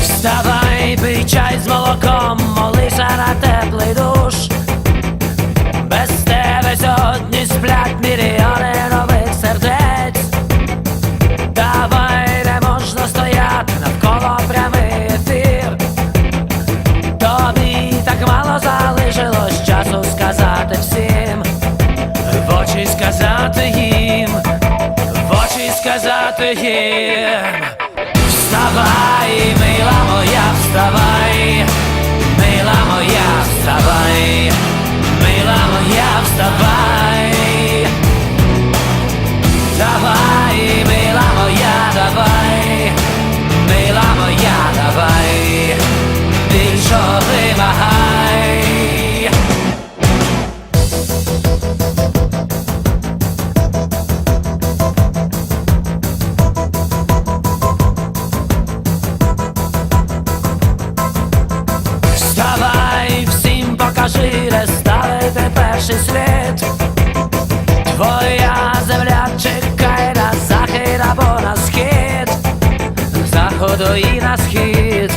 Вставай, пий чай з молоком, молися на теплий душ. Без тебе сьогодні сплять мільйони сказати їм, в очі сказати їм. Вставай, мила моя, вставай, мила моя, вставай, мила моя, вставай. Давай, мила моя, давай, мила моя, давай, більше слід. Твоя земля чекає на захід або на схід, з заходу і на схід,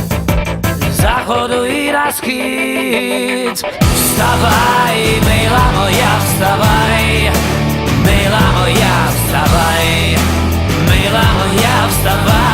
заходу і на схід. Вставай, мила моя, вставай, мила моя, вставай, мила моя, вставай.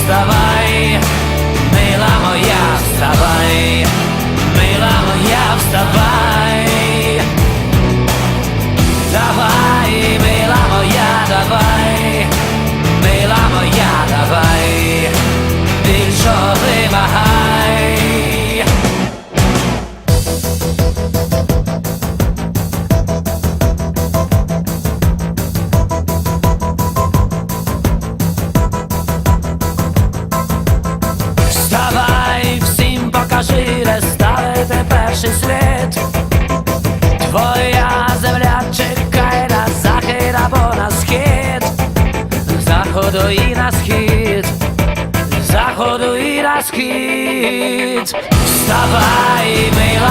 вставай, мила моя, вставай, мила моя, вставай. Давай, мила моя, давай, мила моя, давай, більше вимагай. Перший слід. Твоя земля чекає на захід або на схід, заходу і на схід, заходу і на схід. Вставай, мила